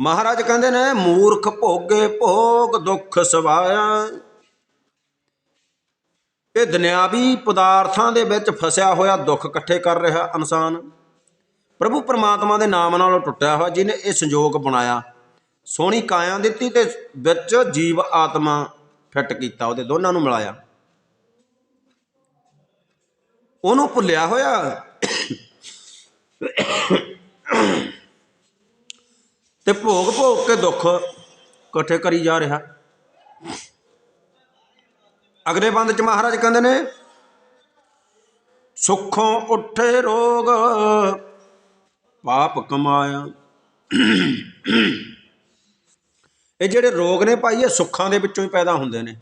ਮਹਾਰਾਜ ਕਹਿੰਦੇ ਨੇ, ਮੂਰਖ ਭੋਗੇ ਭੋਗ ਦੁੱਖ ਸਵਾਇਆ। ਇਹ ਦੁਨਿਆਵੀ ਪਦਾਰਥਾਂ ਦੇ ਵਿੱਚ ਫਸਿਆ ਹੋਇਆ ਦੁੱਖ ਇਕੱਠੇ ਕਰ ਰਿਹਾ ਇਨਸਾਨ। ਪ੍ਰਭੂ ਪਰਮਾਤਮਾ ਦੇ ਨਾਮ ਨਾਲੋਂ ਟੁੱਟਿਆ ਹੋਇਆ, ਜਿਹਨੇ ਇਹ ਸੰਯੋਗ ਬਣਾਇਆ। ਸੋਹਣੀ ਕਾਇਆ ਦਿੱਤੀ ਤੇ ਵਿੱਚ ਜੀਵ ਆਤਮਾ ਫਿੱਟ ਕੀਤਾ, ਉਹਦੇ ਦੋਨਾਂ ਨੂੰ ਮਿਲਾਇਆ। ਉਹਨੂੰ ਭੁੱਲਿਆ ਹੋਇਆ। ਤੇ ਭੋਗ ਭੋਗ ਕੇ ਦੁੱਖ ਇਕੱਠੇ ਕਰੀ ਜਾ ਰਿਹਾ। ਅਗਲੇ ਬੰਦ ਚ ਮਹਾਰਾਜ ਕਹਿੰਦੇ ਨੇ, ਸੁੱਖੋਂ ਉੱਠੇ ਰੋਗ, ਪਾਪ ਕਮਾਇਆ। ਇਹ ਜਿਹੜੇ ਰੋਗ ਨੇ ਭਾਈ, ਇਹ ਸੁੱਖਾਂ ਦੇ ਵਿੱਚੋਂ ਹੀ ਪੈਦਾ ਹੁੰਦੇ ਨੇ।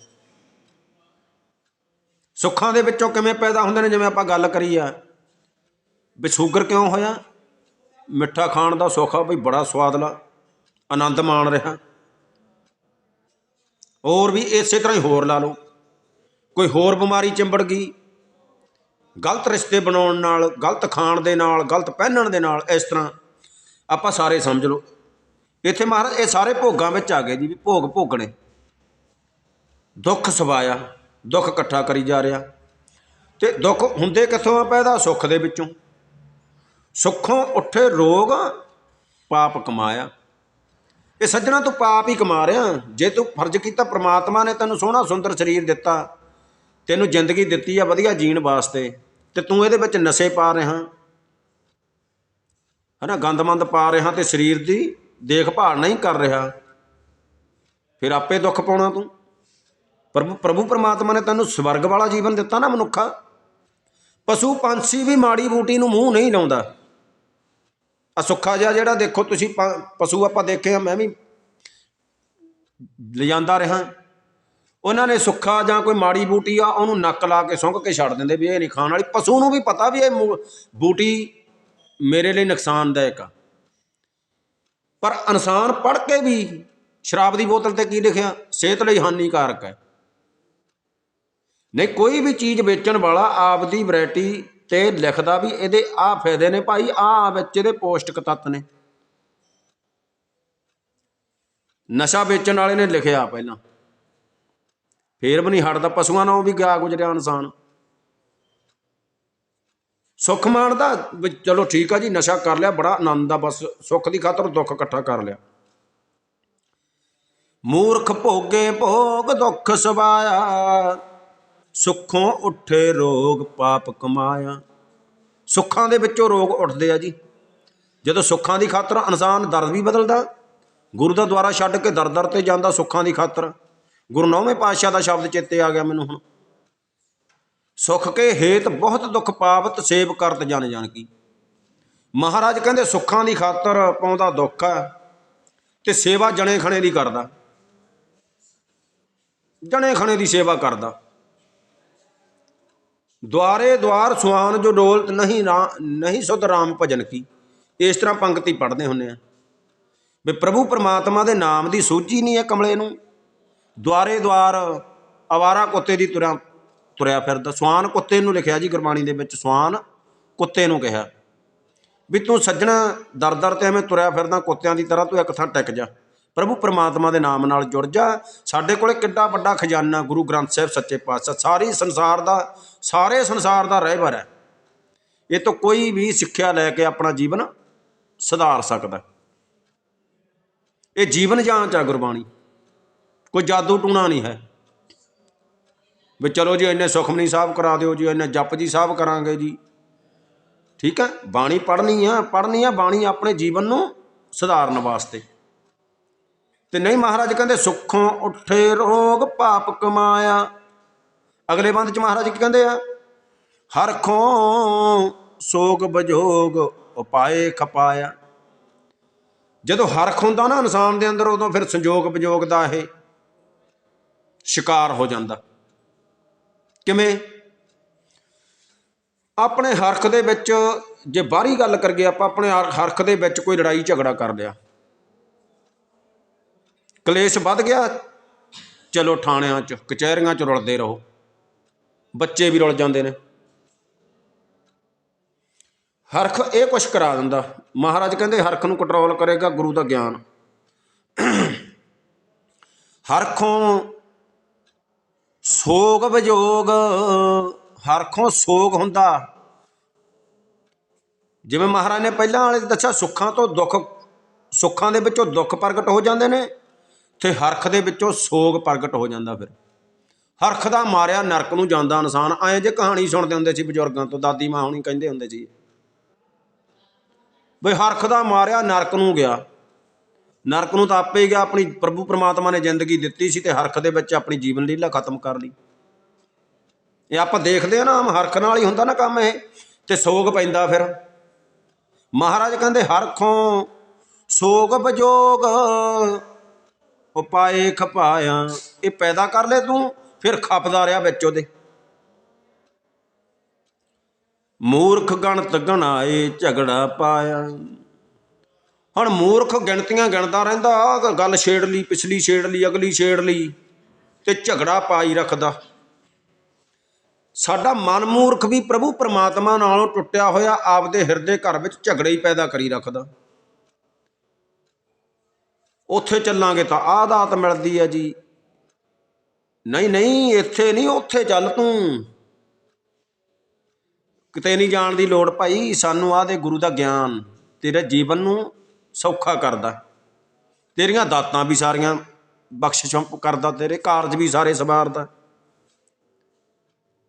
ਸੁੱਖਾਂ ਦੇ ਵਿੱਚੋਂ ਕਿਵੇਂ ਪੈਦਾ ਹੁੰਦੇ ਨੇ, ਜਿਵੇਂ ਆਪਾਂ ਗੱਲ ਕਰੀ ਆ ਵੀ ਸ਼ੂਗਰ ਕਿਉਂ ਹੋਇਆ? ਮਿੱਠਾ ਖਾਣ ਦਾ ਸੁੱਖ ਆ ਬਈ ਬੜਾ ਸਵਾਦਲਾ ਆਨੰਦ ਮਾਣ ਰਿਹਾ। ਹੋਰ ਵੀ ਇਸੇ ਤਰ੍ਹਾਂ ਹੀ ਹੋਰ ਲਾ ਲਓ। ਕੋਈ ਹੋਰ ਬਿਮਾਰੀ ਚਿੰਬੜ ਗਈ, ਗਲਤ ਰਿਸ਼ਤੇ ਬਣਾਉਣ ਨਾਲ, ਗਲਤ ਖਾਣ ਦੇ ਨਾਲ, ਗਲਤ ਪਹਿਨਣ ਦੇ ਨਾਲ ਇਸ ਤਰ੍ਹਾਂ ਆਪਾਂ ਸਾਰੇ ਸਮਝ ਲਓ। ਇੱਥੇ ਮਹਾਰਾਜ, ਇਹ ਸਾਰੇ ਭੋਗਾਂ ਵਿੱਚ ਆ ਗਏ ਜੀ, ਵੀ ਭੋਗ ਭੋਗਣੇ। ਦੁੱਖ ਸਵਾਇਆ। ਦੁੱਖ ਇਕੱਠਾ ਕਰੀ ਜਾ ਰਿਹਾ। ਤੇ ਦੁੱਖ ਹੁੰਦੇ ਕਿੱਥੋਂ ਆ ਪੈਦਾ? ਸੁੱਖ ਦੇ ਵਿੱਚੋਂ। ਸੁੱਖੋਂ ਉੱਠੇ ਰੋਗ ਪਾਪ ਕਮਾਇਆ। ਇਹ ਸੱਜਣਾ ਤੂੰ ਪਾਪ ਹੀ ਕਮਾ ਰਿਹਾ। ਜੇ ਤੂੰ ਫਰਜ਼ ਕੀਤਾ ਪ੍ਰਮਾਤਮਾ ਨੇ ਤੈਨੂੰ ਸੋਹਣਾ ਸੁੰਦਰ ਸਰੀਰ ਦਿੱਤਾ, ਤੈਨੂੰ ਜ਼ਿੰਦਗੀ ਦਿੱਤੀ ਆ ਵਧੀਆ ਜੀਣ ਵਾਸਤੇ, ਤੇ ਤੂੰ ਇਹਦੇ ਵਿੱਚ ਨਸ਼ੇ ਪਾ ਰਿਹਾ। ਹਨਾ, ਗੰਦਮੰਦ ਪਾ ਰਿਹਾ ਤੇ ਸਰੀਰ ਦੀ ਦੇਖਭਾਲ ਨਹੀਂ ਕਰ ਰਿਹਾ। ਫਿਰ ਆਪੇ ਦੁੱਖ ਪਾਉਣਾ ਤੂੰ। ਪ੍ਰਭੂ ਪ੍ਰਭੂ ਪਰਮਾਤਮਾ ਨੇ ਤੈਨੂੰ ਸਵਰਗ ਵਾਲਾ ਜੀਵਨ ਦਿੱਤਾ ਨਾ ਮਨੁੱਖਾ। ਪਸ਼ੂ ਪੰਛੀ ਵੀ ਮਾੜੀ ਬੂਟੀ ਨੂੰ ਮੂੰਹ ਨਹੀਂ ਲਾਉਂਦਾ। ਆ ਸੁੱਖਾ ਜਿਹਾ ਜਿਹੜਾ ਦੇਖੋ ਤੁਸੀਂ ਪਸ਼ੂ ਆਪਾਂ ਦੇਖੇ ਆ, ਮੈਂ ਵੀ ਲਿਜਾਂਦਾ ਰਿਹਾ। ਉਹਨਾਂ ਨੇ ਸੁੱਖਾ ਜਾਂ ਕੋਈ ਮਾੜੀ ਬੂਟੀ ਆ, ਉਹਨੂੰ ਨੱਕ ਲਾ ਕੇ ਸੁੰਘ ਕੇ ਛੱਡ ਦਿੰਦੇ ਵੀ ਇਹ ਨਹੀਂ ਖਾਣ ਵਾਲੀ। ਪਸ਼ੂ ਨੂੰ ਵੀ ਪਤਾ ਵੀ ਇਹ ਮੂ- ਬੂਟੀ ਮੇਰੇ ਲਈ ਨੁਕਸਾਨਦਾਇਕ ਆ। ਪਰ ਇਨਸਾਨ ਪੜ ਕੇ ਵੀ ਸ਼ਰਾਬ ਦੀ ਬੋਤਲ ਤੇ ਕੀ ਲਿਖਿਆ? ਸਿਹਤ ਲਈ ਹਾਨੀਕਾਰਕ ਹੈ। ਨਹੀਂ, ਕੋਈ ਵੀ ਚੀਜ਼ ਵੇਚਣ ਵਾਲਾ ਆਪਦੀ ਵੈਰਾਈਟੀ ਤੇ ਲਿਖਦਾ ਵੀ ਇਹਦੇ ਆਹ ਫਾਇਦੇ ਨੇ ਭਾਈ, ਆਹ ਵਿੱਚ ਇਹਦੇ ਪੋਸ਼ਟਕ ਤੱਤ ਨੇ। ਨਸ਼ਾ ਵੇਚਣ ਵਾਲੇ ਨੇ ਲਿਖਿਆ ਪਹਿਲਾਂ। ਫੇਰ ਵੀ ਨਹੀਂ ਹਟਦਾ ਪਸ਼ੂਆਂ ਨਾਲ ਵੀ ਗਿਆ ਗੁਜਰਿਆ ਇਨਸਾਨ। ਸੁੱਖ ਮਾਣਦਾ, ਵੀ ਚਲੋ ਠੀਕ ਆ ਜੀ, ਨਸ਼ਾ ਕਰ ਲਿਆ, ਬੜਾ ਆਨੰਦ ਆ, ਬਸ ਸੁੱਖ ਦੀ ਖਾਤਰ ਦੁੱਖ ਇਕੱਠਾ ਕਰ ਲਿਆ। ਮੂਰਖ ਭੋਗੇ ਭੋਗ ਦੁੱਖ ਸਵਾਇਆ। ਸੁੱਖੋਂ ਉੱਠੇ ਰੋਗ ਪਾਪ ਕਮਾਇਆ। ਸੁੱਖਾਂ ਦੇ ਵਿੱਚੋਂ ਰੋਗ ਉੱਠਦੇ ਆ ਜੀ। ਜਦੋਂ ਸੁੱਖਾਂ ਦੀ ਖਾਤਰ ਇਨਸਾਨ ਦਰਦ ਵੀ ਬਦਲਦਾ, ਗੁਰੂ ਦਾ ਦੁਆਰਾ ਛੱਡ ਕੇ ਦਰ ਦਰ ਤੇ ਜਾਂਦਾ ਸੁੱਖਾਂ ਦੀ ਖਾਤਰ। ਗੁਰੂ ਨੌਵੇਂ ਪਾਤਸ਼ਾਹ ਦਾ ਸ਼ਬਦ ਚੇਤੇ ਆ ਗਿਆ ਮੈਨੂੰ ਹੁਣ। ਸੁਖ ਕੇ ਹੇਤ ਬਹੁਤ ਦੁੱਖ ਪਾਵਤ ਸੇਵ ਕਰਤ ਜਨ ਜਨ ਕੀ। ਮਹਾਰਾਜ ਕਹਿੰਦੇ ਸੁੱਖਾਂ ਦੀ ਖਾਤਰ ਪਾਉਂਦਾ ਦੁੱਖ ਹੈ ਤੇ ਸੇਵਾ ਜਣੇ ਖਣੇ ਦੀ ਕਰਦਾ। ਜਣੇ ਖਣੇ ਦੀ ਸੇਵਾ ਕਰਦਾ। ਦੁਆਰੇ ਦੁਆਰ ਸੁਆਨ ਜੋ ਡੋਲਤ ਨਹੀਂ ਰਾ- ਨਹੀਂ ਸੁਧ ਰਾਮ ਭਜਨ ਕੀ। ਇਸ ਤਰ੍ਹਾਂ ਪੰਕਤੀ ਪੜ੍ਹਦੇ ਹੁੰਨੇ ਆ। ਵੀ ਪ੍ਰਭੂ ਪਰਮਾਤਮਾ ਦੇ ਨਾਮ ਦੀ ਸੂਝੀ ਨਹੀਂ ਹੈ ਕਮਲੇ ਨੂੰ। ਦੁਆਰੇ ਦੁਆਰ ਆਵਾਰਾ ਕੁੱਤੇ ਦੀ ਤੁਰਿਆ ਤੁਰਿਆ ਫਿਰਦਾ। ਸਵਾਨ ਕੁੱਤੇ ਨੂੰ ਲਿਖਿਆ ਜੀ ਗੁਰਬਾਣੀ ਦੇ ਵਿੱਚ, ਸਵਾਨ ਕੁੱਤੇ ਨੂੰ ਕਿਹਾ। ਵੀ ਤੂੰ ਸੱਜਣਾ ਦਰ ਦਰ ਤੇ ਐਵੇਂ ਤੁਰਿਆ ਫਿਰਦਾ, ਕੁੱਤਿਆਂ ਦੀ ਤਰ੍ਹਾਂ ਤੂੰ ਇੱਕ ਥਾਂ ਟਿਕ ਜਾ। ਪ੍ਰਭੂ ਪਰਮਾਤਮਾ ਦੇ ਨਾਮ ਨਾਲ ਜੁੜ ਜਾ। ਸਾਡੇ ਕੋਲੇ ਕਿੱਡਾ ਵੱਡਾ ਖਜ਼ਾਨਾ ਗੁਰੂ ਗ੍ਰੰਥ ਸਾਹਿਬ ਸੱਚੇ ਪਾਤਸ਼ਾਹ, ਸਾਰੀ ਸੰਸਾਰ ਦਾ, ਸਾਰੇ ਸੰਸਾਰ ਦਾ ਰਹਿਬਰ ਹੈ। ਇਹ ਤੋਂ ਕੋਈ ਵੀ ਸਿੱਖਿਆ ਲੈ ਕੇ ਆਪਣਾ ਜੀਵਨ ਸੁਧਾਰ ਸਕਦਾ ਇਹ ਜੀਵਨ ਜਾਂਚ ਆ ਗੁਰਬਾਣੀ। ਕੋਈ ਜਾਦੂ ਟੂਣਾ ਨਹੀਂ ਹੈ। ਵੀ ਚਲੋ ਜੀ, ਇੰਨੇ ਸੁਖਮਨੀ ਸਾਹਿਬ ਕਰਾ ਦਿਓ ਜੀ, ਇੰਨੇ ਜਪ ਜੀ ਸਾਹਿਬ ਕਰਾਂਗੇ ਜੀ। ਠੀਕ ਹੈ? ਬਾਣੀ ਪੜ੍ਹਨੀ ਆ ਪੜ੍ਹਨੀ ਆ, ਬਾਣੀ ਆਪਣੇ ਜੀਵਨ ਨੂੰ ਸੁਧਾਰਨ ਵਾਸਤੇ। ਤੇ ਨਹੀਂ ਮਹਾਰਾਜ ਕਹਿੰਦੇ, ਸੁੱਖੋਂ ਉੱਠੇ ਰੋਗ ਪਾਪ ਕਮਾਇਆ। ਅਗਲੇ ਬੰਦ ਚ ਮਹਾਰਾਜ ਕੀ ਕਹਿੰਦੇ ਆ? ਹਰਖੋਂ ਸੋਗ ਬਜੋਗ ਉਪਾਏ ਖਪਾਇਆ। ਜਦੋਂ ਹਰਖ ਹੁੰਦਾ ਨਾ ਇਨਸਾਨ ਦੇ ਅੰਦਰ, ਉਦੋਂ ਫਿਰ ਸੰਜੋਗ ਵਿਜੋਗ ਦਾ ਇਹ ਸ਼ਿਕਾਰ ਹੋ ਜਾਂਦਾ। ਕਿਵੇਂ? ਆਪਣੇ ਹਰਖ ਦੇ ਵਿੱਚ, ਜੇ ਬਾਹਰੀ ਗੱਲ ਕਰਗੇ ਆਪਾਂ, ਆਪਣੇ ਹਰ- ਹਰਖ ਦੇ ਵਿੱਚ ਕੋਈ ਲੜਾਈ ਝਗੜਾ ਕਰ ਲਿਆ। ਕਲੇਸ਼ ਵੱਧ ਗਿਆ। ਚਲੋ ਥਾਣਿਆਂ 'ਚ, ਕਚਹਿਰੀਆਂ 'ਚ ਰੁਲਦੇ ਰਹੋ। ਬੱਚੇ ਵੀ ਰੁਲ ਜਾਂਦੇ ਨੇ। ਹਰਖ ਇਹ ਕੁਛ ਕਰਾ ਦਿੰਦਾ। ਮਹਾਰਾਜ ਕਹਿੰਦੇ ਹਰਖ ਨੂੰ ਕੰਟਰੋਲ ਕਰੇਗਾ ਗੁਰੂ ਦਾ ਗਿਆਨ। ਹਰਖੋਂ ਸੋਗ ਵਿਜੋਗ ਹਰਖੋਂ ਸੋਗ ਹੁੰਦਾ। ਜਿਵੇਂ ਮਹਾਰਾਜ ਨੇ ਪਹਿਲਾਂ ਵਾਲੇ ਦੱਸਿਆ, ਸੁੱਖਾਂ ਤੋਂ ਦੁੱਖ, ਸੁੱਖਾਂ ਦੇ ਵਿੱਚੋਂ ਦੁੱਖ ਪ੍ਰਗਟ ਹੋ ਜਾਂਦੇ ਨੇ। ਤੇ ਹਰਖ ਦੇ ਵਿੱਚੋਂ ਸੋਗ ਪ੍ਰਗਟ ਹੋ ਜਾਂਦਾ ਫਿਰ। ਹਰਖ ਦਾ ਮਾਰਿਆ ਨਰਕ ਨੂੰ ਜਾਂਦਾ ਇਨਸਾਨ। ਐਂ ਜੇ ਕਹਾਣੀ ਸੁਣਦੇ ਹੁੰਦੇ ਸੀ ਬਜ਼ੁਰਗਾਂ ਤੋਂ, ਦਾਦੀ ਮਾਂ ਹੁਣੀ ਕਹਿੰਦੇ ਹੁੰਦੇ ਸੀ। ਬਈ ਹਰਖ ਦਾ ਮਾਰਿਆ ਨਰਕ ਨੂੰ ਗਿਆ। ਨਰਕ ਨੂੰ ਤਾਂ ਆਪੇ ਹੀ ਗਿਆ, ਆਪਣੀ ਪ੍ਰਭੂ ਪ੍ਰਮਾਤਮਾ ਨੇ ਜ਼ਿੰਦਗੀ ਦਿੱਤੀ ਸੀ ਤੇ ਹਰਖ ਦੇ ਵਿੱਚ ਆਪਣੀ ਜੀਵਨ ਲੀਲਾ ਖਤਮ ਕਰ ਲਈ। ਇਹ ਆਪਾਂ ਦੇਖਦੇ ਆ ਨਾ ਹਰਖ ਨਾਲ ਹੀ ਹੁੰਦਾ ਨਾ ਕੰਮ ਇਹ, ਤੇ ਸੋਗ ਪੈਂਦਾ ਫਿਰ। ਮਹਾਰਾਜ ਕਹਿੰਦੇ, ਹਰਖੋਂ ਸੋਗ ਬਜੋਗ ਉਪਾਏ ਖਪਾਇਆ। ਇਹ ਪੈਦਾ ਕਰ ਲੈ ਤੂੰ, ਫਿਰ ਖਪਦਾ ਰਿਹਾ ਵਿੱਚ ਉਹਦੇ। ਮੂਰਖ ਗਣਤ ਗਣਾਏ, ਝਗੜਾ ਪਾਇਆ। ਹੁਣ ਮੂਰਖ ਗਿਣਤੀਆਂ ਗਿਣਦਾ ਰਹਿੰਦਾ ਗੱਲ ਛੇੜ ਲਈ, ਪਿਛਲੀ ਛੇੜ ਲਈ, ਅਗਲੀ ਛੇੜ ਲਈ, ਤੇ ਝਗੜਾ ਪਾਈ ਰੱਖਦਾ। ਸਾਡਾ ਮਨ ਮੂਰਖ ਵੀ ਪ੍ਰਭੂ ਪਰਮਾਤਮਾ ਨਾਲੋਂ ਟੁੱਟਿਆ ਹੋਇਆ, ਆਪਦੇ ਹਿਰਦੇ ਘਰ ਵਿੱਚ ਝਗੜੇ ਹੀ ਪੈਦਾ ਕਰੀ ਰੱਖਦਾ। ਉੱਥੇ ਚੱਲਾਂਗੇ ਤਾਂ ਆਹ ਦਾਤ ਮਿਲਦੀ ਹੈ ਜੀ। ਨਹੀਂ ਨਹੀਂ, ਇੱਥੇ ਨਹੀਂ, ਉੱਥੇ ਚੱਲ ਤੂੰ। ਕਿਤੇ ਨਹੀਂ ਜਾਣ ਦੀ ਲੋੜ ਭਾਈ, ਸਾਨੂੰ ਆਹ ਦੇ ਗੁਰੂ ਦਾ ਗਿਆਨ, ਤੇਰੇ ਜੀਵਨ ਨੂੰ ਸੌਖਾ ਕਰਦਾ। ਤੇਰੀਆਂ ਦਾਤਾਂ ਵੀ ਸਾਰੀਆਂ ਬਖਸ਼ਿਸ਼ਾਂ ਕਰਦਾ, ਤੇਰੇ ਕਾਰਜ ਵੀ ਸਾਰੇ ਸਵਾਰਦਾ।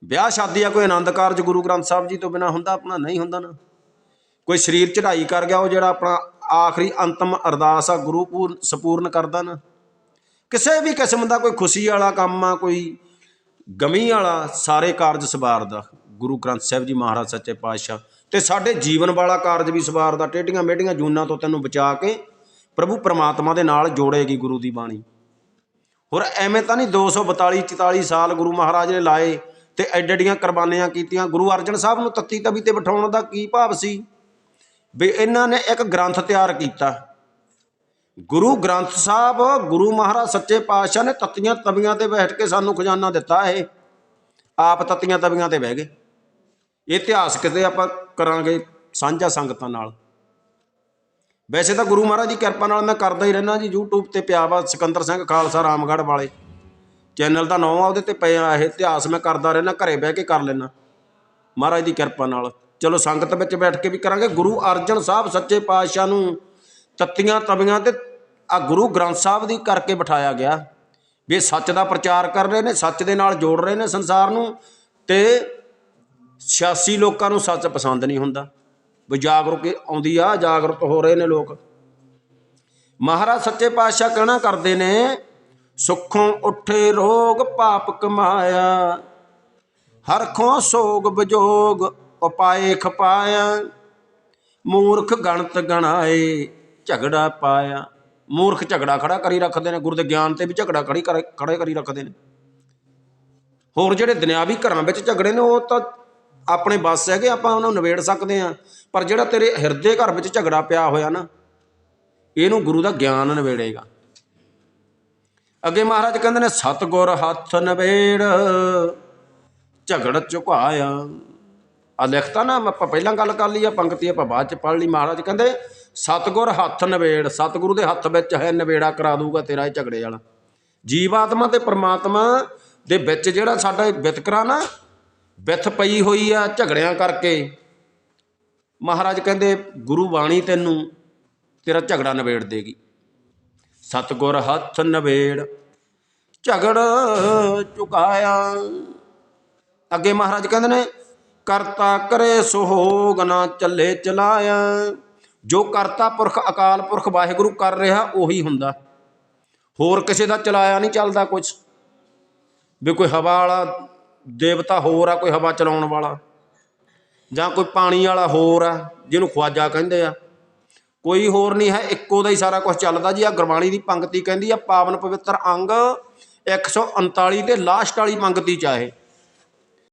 ਵਿਆਹ ਸ਼ਾਦੀ ਆ, ਕੋਈ ਆਨੰਦ ਕਾਰਜ ਗੁਰੂ ਗ੍ਰੰਥ ਸਾਹਿਬ ਜੀ ਤੋਂ ਬਿਨਾ ਹੁੰਦਾ, ਆਪਣਾ ਨਹੀਂ ਹੁੰਦਾ ਨਾ। ਕੋਈ ਸਰੀਰ ਚੜਾਈ ਕਰ ਗਿਆ, ਉਹ ਜਿਹੜਾ ਆਪਣਾ ਆਖਰੀ ਅੰਤਮ ਅਰਦਾਸ ਆ, ਗੁਰੂ ਪੂਰ, ਸਪੂਰਨ ਕਰਦਾ ਨਾ ਕਿਸੇ ਵੀ ਕਿਸਮ ਦਾ ਕੋਈ ਖੁਸ਼ੀ ਵਾਲਾ ਕੰਮ ਆ, ਕੋਈ ਗਮੀ ਵਾਲਾ, ਸਾਰੇ ਕਾਰਜ ਸਵਾਰਦਾ। ਗੁਰੂ ਗ੍ਰੰਥ ਸਾਹਿਬ ਜੀ ਮਹਾਰਾਜ ਸੱਚੇ ਪਾਤਸ਼ਾਹ। ਤੇ ਸਾਡੇ ਜੀਵਨ ਵਾਲਾ ਕਾਰਜ ਵੀ ਸਵਾਰਦਾ। ਟੇਢੀਆਂ ਮੇਢੀਆਂ ਜੂਨਾਂ ਤੋਂ ਤੈਨੂੰ ਬਚਾ ਕੇ ਪ੍ਰਭੂ ਪਰਮਾਤਮਾ ਦੇ ਨਾਲ ਜੋੜੇਗੀ ਗੁਰੂ ਦੀ ਬਾਣੀ। ਹੋਰ ਐਵੇਂ ਤਾਂ ਨਹੀਂ 242 44 ਸਾਲ ਗੁਰੂ ਮਹਾਰਾਜ ਨੇ ਲਾਏ ਤੇ ਐਡੜੀਆਂ ਕੁਰਬਾਨੀਆਂ ਕੀਤੀਆਂ। ਗੁਰੂ ਅਰਜਨ ਸਾਹਿਬ ਨੂੰ ਤੱਤੀ ਤਵੀ ਤੇ ਬਿਠਾਉਣ ਦਾ ਕੀ ਭਾਵ ਸੀ? ਵੀ ਇਹਨਾਂ ਨੇ ਇੱਕ ਗ੍ਰੰਥ ਤਿਆਰ ਕੀਤਾ। ਗੁਰੂ ਗ੍ਰੰਥ ਸਾਹਿਬ, ਗੁਰੂ ਮਹਾਰਾਜ ਸੱਚੇ ਪਾਤਸ਼ਾਹ ਨੇ ਤੱਤੀਆਂ ਤਵੀਆਂ ਤੇ ਬੈਠ ਕੇ ਸਾਨੂੰ ਖਜ਼ਾਨਾ ਦਿੱਤਾ ਇਹ। ਆਪ ਤੱਤੀਆਂ ਤਵੀਆਂ ਤੇ ਬਹਿ ਗਏ। ਇਤਿਹਾਸ ਕਿਤੇ ਆਪਾਂ ਕਰਾਂਗੇ ਸਾਂਝਾ ਸੰਗਤਾਂ ਨਾਲ। ਵੈਸੇ ਤਾਂ ਗੁਰੂ ਮਹਾਰਾਜ ਦੀ ਕਿਰਪਾ ਨਾਲ ਮੈਂ ਕਰਦਾ ਹੀ ਰਹਿਣਾ ਜੀ, YouTube ਤੇ ਪਿਆ ਵਾ ਸਿਕੰਦਰ ਸਿੰਘ ਖਾਲਸਾ ਰਾਮਗੜ੍ਹ ਵਾਲੇ। ਚੈਨਲ ਦਾ ਨਾਮ ਆ ਉਹਦੇ ਤੇ ਪਿਆ ਇਹ ਇਤਿਹਾਸ ਮੈਂ ਕਰਦਾ ਰਹਿਣਾ ਘਰੇ ਬਹਿ ਕੇ ਕਰ ਲੈਣਾ ਮਹਾਰਾਜ ਦੀ ਕਿਰਪਾ ਨਾਲ। ਚਲੋ ਸੰਗਤ ਵਿੱਚ ਬੈਠ ਕੇ ਵੀ ਕਰਾਂਗੇ। ਗੁਰੂ ਅਰਜਨ ਸਾਹਿਬ ਸੱਚੇ ਪਾਤਸ਼ਾਹ ਨੂੰ ਤੱਤੀਆਂ ਤਵੀਆਂ ਤੇ ਆ ਗੁਰੂ ਗ੍ਰੰਥ ਸਾਹਿਬ ਦੀ ਕਰਕੇ ਬਿਠਾਇਆ ਗਿਆ ਵੀ ਸੱਚ ਦਾ ਪ੍ਰਚਾਰ ਕਰ ਰਹੇ ਨੇ, ਸੱਚ ਦੇ ਨਾਲ ਜੋੜ ਰਹੇ ਨੇ ਸੰਸਾਰ ਨੂੰ ਤੇ 86 ਲੋਕਾਂ ਨੂੰ ਸੱਚ ਪਸੰਦ ਨਹੀਂ ਹੁੰਦਾ। ਵੀ ਜਾਗਰੂਕ ਆਉਂਦੀ ਆ, ਜਾਗਰੂਕ ਹੋ ਰਹੇ ਨੇ ਲੋਕ। ਮਹਾਰਾਜ ਸੱਚੇ ਪਾਤਸ਼ਾਹ ਕਹਿਣਾ ਕਰਦੇ ਨੇ, ਸੁੱਖੋਂ ਉੱਠੇ ਰੋਗ ਪਾਪ ਕਮਾਇਆ, ਹਰਖੋਂ ਸੋਗ ਵਿਜੋਗ ਉਪਾਏ ਖਪਾਇਆ, ਮੂਰਖ ਗਣਤ ਗਣਾਏ, ਝਗੜਾ ਪਾਇਆ। ਮੂਰਖ ਝਗੜਾ ਖੜਾ ਕਰੀ ਰੱਖਦੇ ਨੇ, ਗੁਰੂ ਦੇ ਗਿਆਨ ਤੇ ਵੀ ਝਗੜਾ ਖੜੀ ਕਰ- ਖੜੇ ਕਰੀ ਰੱਖਦੇ ਨੇ। ਹੋਰ ਜਿਹੜੇ ਦੁਨਿਆਵੀ ਘਰਾਂ ਵਿੱਚ ਝਗੜੇ ਨੇ, ਉਹ ਤਾਂ ਆਪਣੇ ਬਸ ਹੈਗੇ, ਆਪਾਂ ਉਹਨਾਂ ਨੂੰ ਨਿਬੇੜ ਸਕਦੇ ਆ ਪਰ ਜਿਹੜਾ ਤੇਰੇ ਹਿਰਦੇ ਘਰ ਵਿੱਚ ਝਗੜਾ ਪਿਆ ਹੋਇਆ ਨਾ, ਇਹਨੂੰ ਗੁਰੂ ਦਾ ਗਿਆਨ ਨਿਬੇੜੇਗਾ। ਅੱਗੇ ਮਹਾਰਾਜ ਕਹਿੰਦੇ ਨੇ, ਸਤਗੁਰ ਹੱਥ ਨਿਬੇੜ, ਝਗੜ ਝੁਕਾਇਆ ਆ ਲਿਖਤਾ ਨਾ, ਆਪਾਂ ਪਹਿਲਾਂ ਗੱਲ ਕਰ ਲਈ ਆ, ਪੰਕਤੀ ਆਪਾਂ ਬਾਅਦ ਚ ਪੜ੍ਹ ਲਈ ਮਹਾਰਾਜ। ਕਹਿੰਦੇ, ਸਤਗੁਰ ਹੱਥ ਨਿਬੇੜ, ਸਤਗੁਰੂ ਦੇ ਹੱਥ ਵਿੱਚ ਹੈ, ਨਿਬੇੜਾ ਕਰਾ ਦੂਗਾ ਤੇਰਾ ਇਹ ਝਗੜੇ ਵਾਲਾ। ਜੀਵਾਤਮਾ ਤੇ ਪਰਮਾਤਮਾ ਦੇ ਵਿੱਚ ਜਿਹੜਾ ਸਾਡਾ ਵਿਤਕਰਾ ਨਾ, ਵਿਥ ਪਈ ਹੋਈ ਆ ਝਗੜਿਆਂ ਕਰਕੇ। ਮਹਾਰਾਜ ਕਹਿੰਦੇ, ਗੁਰੂ ਬਾਣੀ ਤੈਨੂੰ ਤੇਰਾ ਝਗੜਾ ਨਿਬੇੜ ਦੇਗੀ। ਸਤਗੁਰ ਹੱਥ ਨਿਬੇੜ, ਝਗੜ ਚੁਕਾਇਆ। ਅੱਗੇ ਮਹਾਰਾਜ ਕਹਿੰਦੇ ਨੇ ਕਰਤਾ ਕਰੇ ਸੁਹੋਗ ਨਾ ਚੱਲੇ ਚਲਾਇਆ। ਜੋ ਕਰਤਾ ਪੁਰਖ ਅਕਾਲ ਪੁਰਖ ਵਾਹਿਗੁਰੂ ਕਰ ਰਿਹਾ, ਉਹੀ ਹੁੰਦਾ। ਹੋਰ ਕਿਸੇ ਦਾ ਚਲਾਇਆ ਨਹੀਂ ਚੱਲਦਾ ਕੁਝ ਵੀ ਕੋਈ ਹਵਾ ਵਾਲਾ ਦੇਵਤਾ ਹੋਰ ਆ, ਕੋਈ ਹਵਾ ਚਲਾਉਣ ਵਾਲਾ। ਜਾਂ ਕੋਈ ਪਾਣੀ ਵਾਲਾ ਹੋਰ ਆ, ਜਿਹਨੂੰ ਖਵਾਜਾ ਕਹਿੰਦੇ ਆ। ਕੋਈ ਹੋਰ ਨਹੀਂ ਹੈ, ਇੱਕੋ ਦਾ ਹੀ ਸਾਰਾ ਕੁਝ ਚੱਲਦਾ ਜੀ। ਆ ਗੁਰਬਾਣੀ ਦੀ ਪੰਕਤੀ ਕਹਿੰਦੀ ਆ, ਪਾਵਨ ਪਵਿੱਤਰ ਅੰਗ 139 ਤੇ ਲਾਸਟ ਵਾਲੀ ਪੰਕਤੀ ਚ ਆ